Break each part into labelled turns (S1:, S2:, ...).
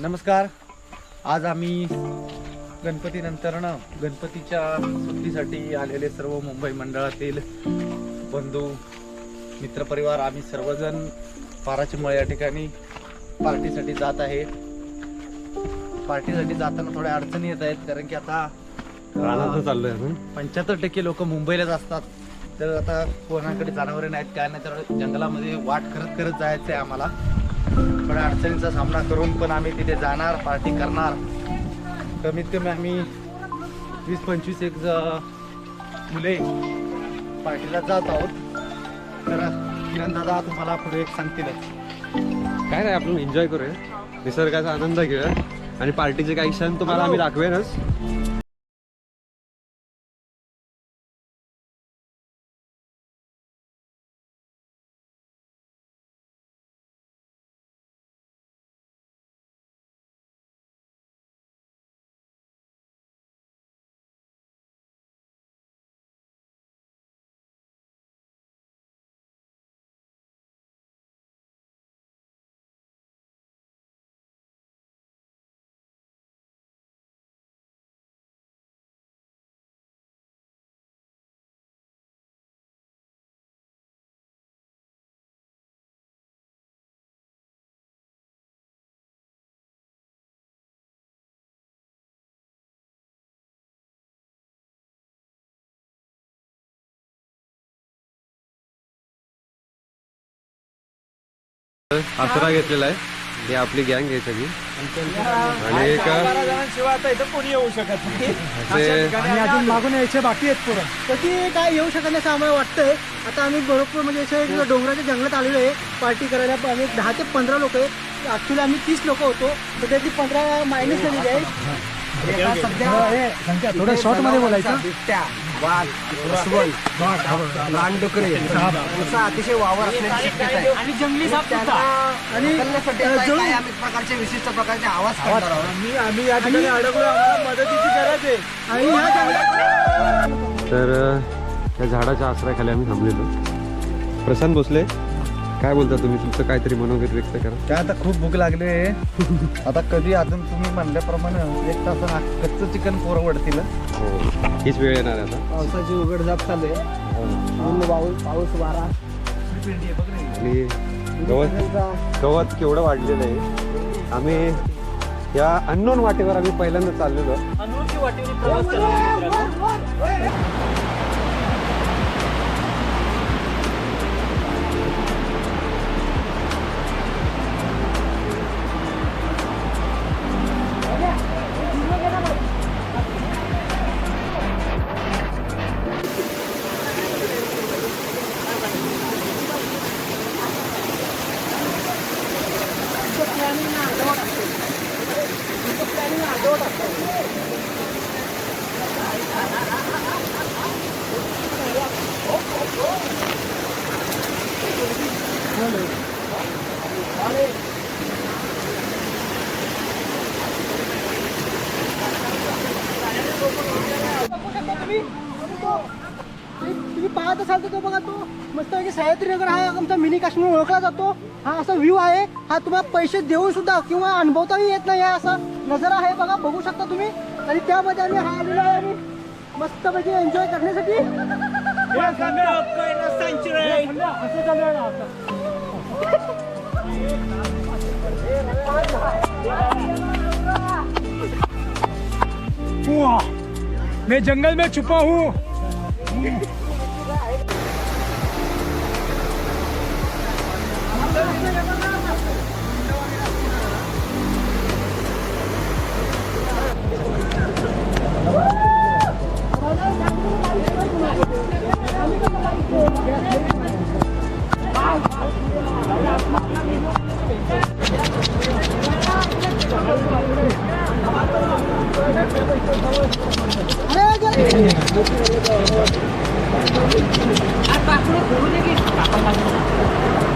S1: नमस्कार. आज आम्ही गणपती नंतरनं गणपतीच्या सुट्टीसाठी आलेले सर्व मुंबई मंडळातील बंधू मित्रपरिवार आम्ही सर्वजण पाराचिमळ या ठिकाणी पार्टीसाठी जात आहे पार्टीसाठी जाताना थोड्या अडचणी येत आहेत कारण की आता
S2: चाललोय
S1: पंच्याहत्तर टक्के लोक मुंबईलाच असतात. तर आता कोणाकडे जनावरे नाहीत काय नाही तर जंगलामध्ये वाट करत करत जायचं आहे आम्हाला. थोड्या अडचणीचा सामना करून पण आम्ही तिथे जाणार पार्टी करणार. कमीत कमी आम्ही वीस पंचवीस एक ज- मुले पार्टीला जात आहोत. तर किरण दादा तुम्हाला पुढे एक सांगतीलच
S2: काय नाही आपण एन्जॉय करूया. निसर्गाचा आनंद घेऊया. आणि पार्टीचे काही क्षण तुम्हाला आम्ही दाखवेनच. आसरा घेतलेला आहे. ही आपली गँग आहे सगळी. आणि एक असे
S3: आणि अजून मागून यायचे बाकी आहेत पुढं कधी काय येऊ शकत नाही असं आम्हाला वाटतंय. आता आम्ही बरोबर म्हणजे असे एक डोंगराच्या जंगलात आलेलो आहे. पार्टी करायला आम्ही दहा ते पंधरा लोक आहे ऍक्च्युली आम्ही तीस लोक होतो. तर त्याची पंधरा मायनस झालेली आहे थोडं शॉर्टमध्ये बोलायचं.
S4: बिबट्या वाघ अस्वल रानडुकरे यांचा अतिशय वावर असण्याची शक्यता आहे.
S3: आणि जंगली साप आणि
S4: आम्ही प्रकारचे विशिष्ट प्रकारचे आवाज करणार आहोत.
S3: आम्ही आम्ही या ठिकाणी अडकलो आम्हाला मदतीची गरज आहे. आणि ह्या जंगलात
S2: तर त्या झाडाच्या आसऱ्याखाली आम्ही थांबलेलो. प्रशांत भोसले काय बोलता तुम्ही? तुमचं काहीतरी मनोगत व्यक्त करा.
S1: काय आता खूप भूक लागली आहे. आता कधी अजून तुम्ही म्हणल्याप्रमाणे एक तास कच्चं चिकन परवडतील
S2: हो. हीच वेळ येणार आहे आता.
S3: पावसाची उघडझाप चालू आहे. ऊन, पाऊस पाऊस वारा.
S2: आणि गवत गवत केवढं वाढलेलं आहे. आम्ही या अननोन वाटेवर आम्ही पहिल्यांदा चाललेलो.
S3: पाहत असाल तर तो बघा तो. मस्त सह्याद्री नगर हा आमचा मिनी काश्मीर ओळखला जातो. हा असा व्ह्यू आहे. हा तुम्हाला पैसे देऊन सुद्धा किंवा अनुभवताही येत नाही हा असा नजारा आहे बघा. बघू शकता तुम्ही. आणि त्यामध्ये आम्ही हा आलेलो आहे आणि मस्त पैकी एन्जॉय करण्यासाठी. आहे. मैं जंगल में छुपा हूँ।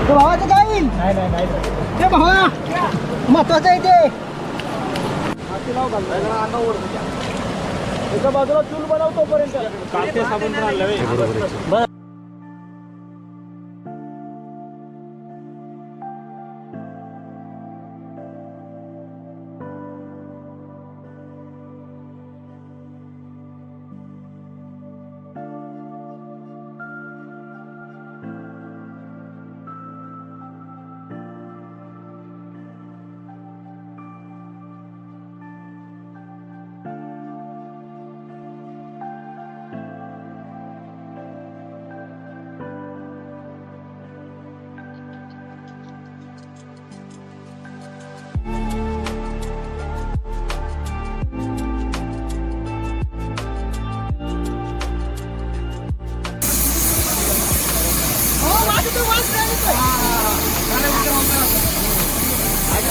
S3: भावाचं काय होईल ते भावा महत्वाचं आहे. ते एका बाजूला चूल बनवतो पर्यंत